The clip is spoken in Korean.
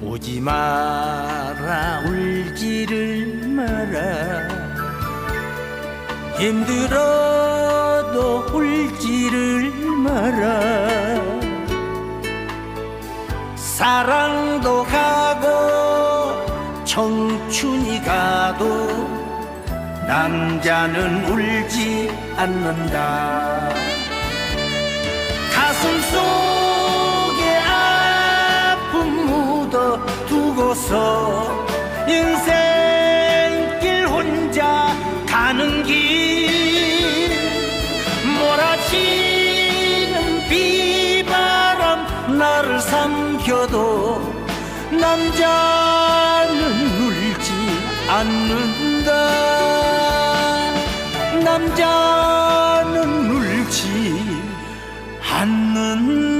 오지 마라 울지를 마라. 힘들어도 울지를 마라. 사랑도 가고 청춘이 가도 남자는 울지 않는다 없어서 인생길 혼자 가는 길. 몰아치는 비바람 나를 삼켜도 남자는 울지 않는다. 남자는 울지 않는다.